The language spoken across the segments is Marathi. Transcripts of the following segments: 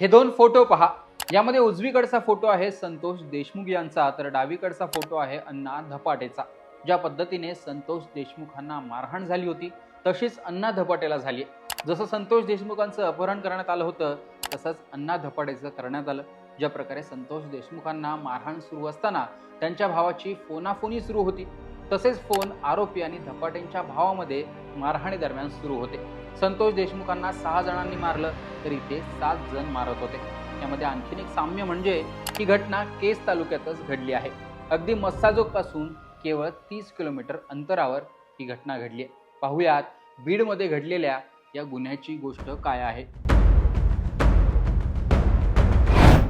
हे दोन फोटो पहा. यामध्ये उजवीकडचा फोटो आहे संतोष देशमुख यांचा तर डावीकडचा फोटो आहे अण्णा धपाटेचा ज्या पद्धतीने संतोष देशमुखांना मारहाण झाली होती तशीच अण्णा धपाटेला झाली जसं संतोष देशमुखांचं अपहरण करण्यात आलं होतं तसंच अण्णा धपाटेचं करण्यात आलं. ज्या प्रकारे संतोष देशमुखांना मारहाण सुरू असताना त्यांच्या भावाची फोनाफोनी सुरू होती. तसेच फोन आरोपी आणि धपाटेंच्या भावामध्ये मारहाणी दरम्यान सुरू होते. संतोष देशमुखांना सहा जणांनी मारलं तर इथे सात जण मारत होते. यामध्ये आणखीन एक साम्य म्हणजे ही घटना केस तालुक्यातच घडली आहे. अगदी मस्साजोगपासून केवळ तीस किलोमीटर अंतरावर ही घटना घडली आहे. पाहुयात बीडमध्ये घडलेल्या या गुन्ह्याची गोष्ट काय आहे.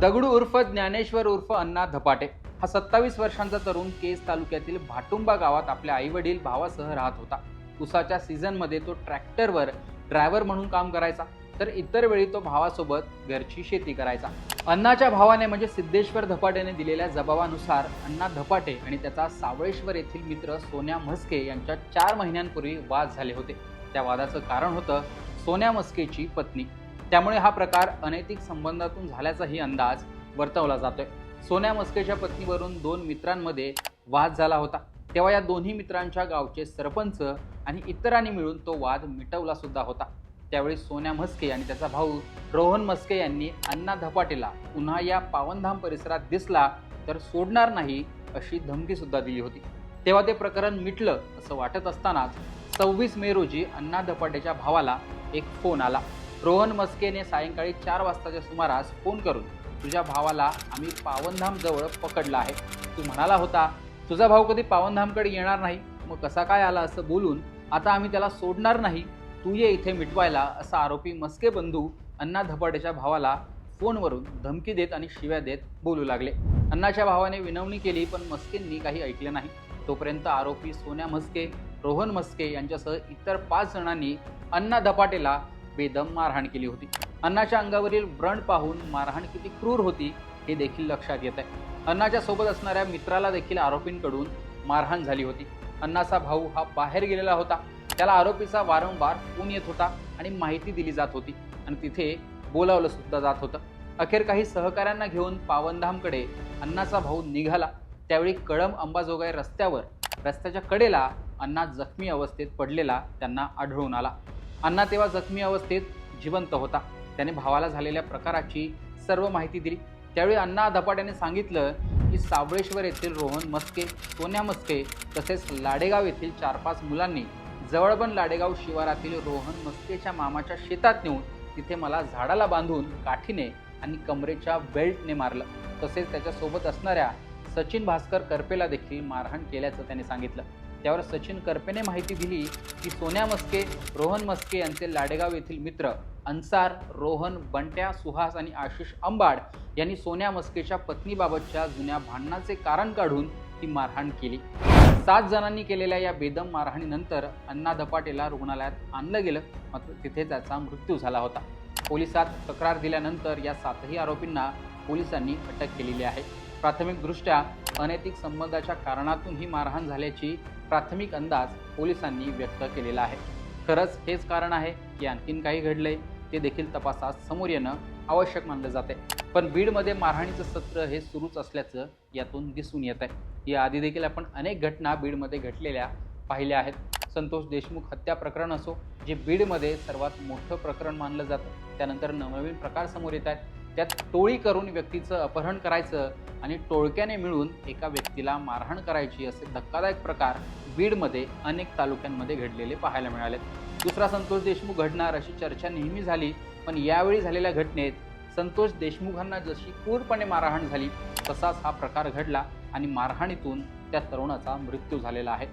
दगडू उर्फ ज्ञानेश्वर उर्फ अण्णा धपाटे. हा सत्तावीस वर्षांचा तरुण केस तालुक्यातील भाटुंबा गावात आपल्या आई वडील भावासह राहत होता. उसाच्या सीझनमध्ये तो ट्रॅक्टरवर ड्रायव्हर म्हणून काम करायचा तर इतर वेळी तो भावासोबत घरची शेती करायचा. अण्णाच्या भावाने म्हणजे सिद्धेश्वर धपाटेने दिलेल्या जबाबानुसार अण्णा धपाटे आणि त्याचा सावळेश्वर येथील मित्र सोन्या म्हस्के यांच्या चार महिन्यांपूर्वी वाद झाले होते. त्या वादाचं कारण होतं सोन्या म्हस्केची पत्नी. त्यामुळे हा प्रकार अनैतिक संबंधातून झाल्याचाही अंदाज वर्तवला जातोय. सोन्या मस्केच्या पत्नीवरून दोन मित्रांमध्ये वाद झाला होता. तेव्हा या दोन्ही मित्रांच्या गावचे सरपंच आणि इतरांनी मिळून तो वाद मिटवला सुद्धा होता. त्यावेळी सोन्या म्हस्के आणि त्याचा भाऊ रोहन म्हस्के यांनी अण्णा धपाटेला पुन्हा या पावनधाम परिसरात दिसला तर सोडणार नाही अशी धमकी सुद्धा दिली होती. तेव्हा ते प्रकरण मिटलं असं वाटत असतानाच सव्वीस मे रोजी अण्णा धपाटेच्या भावाला एक फोन आला. रोहन मस्केने सायंकाळी चार वाजताच्या सुमारास फोन करून तुझ्या भावाला आम्ही पावनधाम जवळ पकडला आहे. तू म्हणाला होता तुझा भाऊ कधी पावनधामकडे येणार नाही? मग कसा काय आला असं बोलून आता आम्ही त्याला सोडणार नाही? तू ये इथे मिटवायला असा आरोपी मस्के बंधू अण्णा धपाटेच्या भावाला फोनवरून धमकी देत आणि शिव्या देत बोलू लागले. अण्णाच्या भावाने विनवणी केली पण मस्केंनी काही ऐकले नाही. तोपर्यंत आरोपी सोन्या मस्के रोहन मस्के यांच्यासह इतर पाच जणांनी अण्णा धपाटेला बेदम मारहाण केली होती. अण्णाच्या अंगावरील व्रण पाहून मारहाण किती क्रूर होती हे देखील लक्षात येत आहे अण्णाच्या सोबत असणाऱ्या मित्राला देखील आरोपींकडून मारहाण झाली होती. अण्णाचा भाऊ हा बाहेर गेलेला होता. त्याला आरोपीचा वारंवार फोन येत होता आणि माहिती दिली जात होती आणि तिथे बोलावलं सुद्धा जात होतं. अखेर काही सहकाऱ्यांना घेऊन पावनधामकडे अण्णाचा भाऊ निघाला. त्यावेळी कळम अंबाजोगाई रस्त्यावर रस्त्याच्या कडेला अण्णा जखमी अवस्थेत पडलेला त्यांना आढळून आला. अण्णा तेव्हा जखमी अवस्थेत जिवंत होता. त्याने भावाला झालेल्या प्रकाराची सर्व माहिती दिली. त्यावेळी अण्णा धपाट्याने सांगितलं की सावळेश्वर येथील रोहन मस्के सोन्या मस्के तसेच लाडेगाव येथील चार पाच मुलांनी जवळबन लाडेगाव शिवारातील रोहन मस्केच्या मामाच्या शेतात नेऊन तिथे मला झाडाला बांधून काठीने आणि कमरेच्या बेल्टने मारलं. तसेच त्याच्यासोबत असणाऱ्या सचिन भास्कर करपेला देखील मारहाण केल्याचं त्याने सांगितलं. त्यावर सचिन करपेने माहिती दिली की सोन्या मस्के रोहन मस्के यांचे लाडेगाव येथील मित्र अन्सार रोहन बंट्या सुहास आणि आशिष अंबाड यांनी सोन्या मस्केच्या पत्नीबाबतच्या जुन्या भांडणाचे कारण काढून ती मारहाण केली. सात जणांनी केलेल्या या बेदम मारहाणीनंतर अण्णा धपाटेला रुग्णालयात आणलं गेलं मात्र तिथे त्याचा मृत्यू झाला होता. पोलिसात तक्रार दिल्यानंतर या सातही आरोपींना पोलिसांनी अटक केलेली आहे. प्राथमिकदृष्ट्या अनैतिक संबंधाच्या कारणातून ही मारहाण झाल्याची प्राथमिक अंदाज पोलिसांनी व्यक्त केलेला आहे. खरंच हेच कारण आहे की आणखीन काही घडलंय ते देखील तपासात समोर येणं आवश्यक मानलं जाते पण बीडमध्ये मारहाणीचं सत्र हे सुरूच असल्याचं यातून दिसून येत आहे या आधी देखील आपण अनेक घटना बीडमध्ये घडलेल्या पाहिल्या आहेत. संतोष देशमुख हत्या प्रकरण असो जे बीडमध्ये सर्वात मोठं प्रकरण मानलं जातं त्यानंतर नवनवीन प्रकार समोर येत आहेत. त्यात टोळी करून व्यक्तीचं अपहरण करायचं आणि टोळक्याने मिळून एका व्यक्तीला मारहाण करायची असे धक्कादायक प्रकार बीडमध्ये अनेक तालुक्यांमध्ये घडलेले पाहायला मिळालेत. दुसरा संतोष देशमुख घडणार अशी चर्चा नेहमी झाली पण यावेळी झालेल्या घटनेत संतोष देशमुखांना जशी क्रूरपणे मारहाण झाली तसाच हा प्रकार घडला आणि मारहाणीतून त्या तरुणाचा मृत्यू झालेला आहे.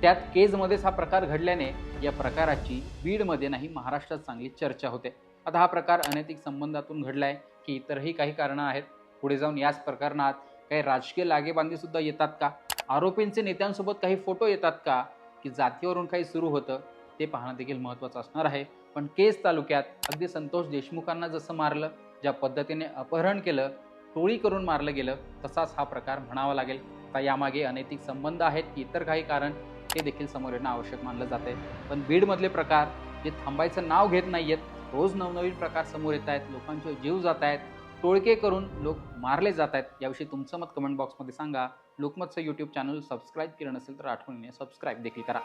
त्यात केजमध्येच हा प्रकार घडल्याने या प्रकाराची बीडमध्ये नाही महाराष्ट्रात चांगली चर्चा होते. आता हा प्रकार अनैतिक संबंधातून घडलाय. की इतरही काही कारणं आहेत. पुढे जाऊन याच प्रकरणात काही राजकीय लागेबांधी सुद्धा येतात का? आरोपींचे नेत्यांसोबत काही फोटो येतात का? की जातीवरून काही सुरू होतं? ते पाहणं देखील महत्त्वाचं असणार आहे. पण केस तालुक्यात अगदी संतोष देशमुखांना जसं मारलं ज्या पद्धतीने अपहरण केलं टोळी करून मारलं गेलं तसाच हा प्रकार म्हणावा लागेल. आता यामागे अनैतिक संबंध आहेत की इतर काही कारण हे देखील समोर येणं आवश्यक मानलं जाते पण बीडमधले प्रकार जे थांबायचं नाव घेत नाही आहेत रोज नवनवीन प्रकार समोर येत आहेत लोकांचे जीव जात आहेत टोळके करून लोक मारले जात आहेत याविषयी तुमचं मत कमेंट बॉक्समध्ये सांगा. लोकमतचं यूट्यूब चॅनल सबस्क्राईब केलं नसेल तर आठवणीने सबस्क्राईब देखील करा.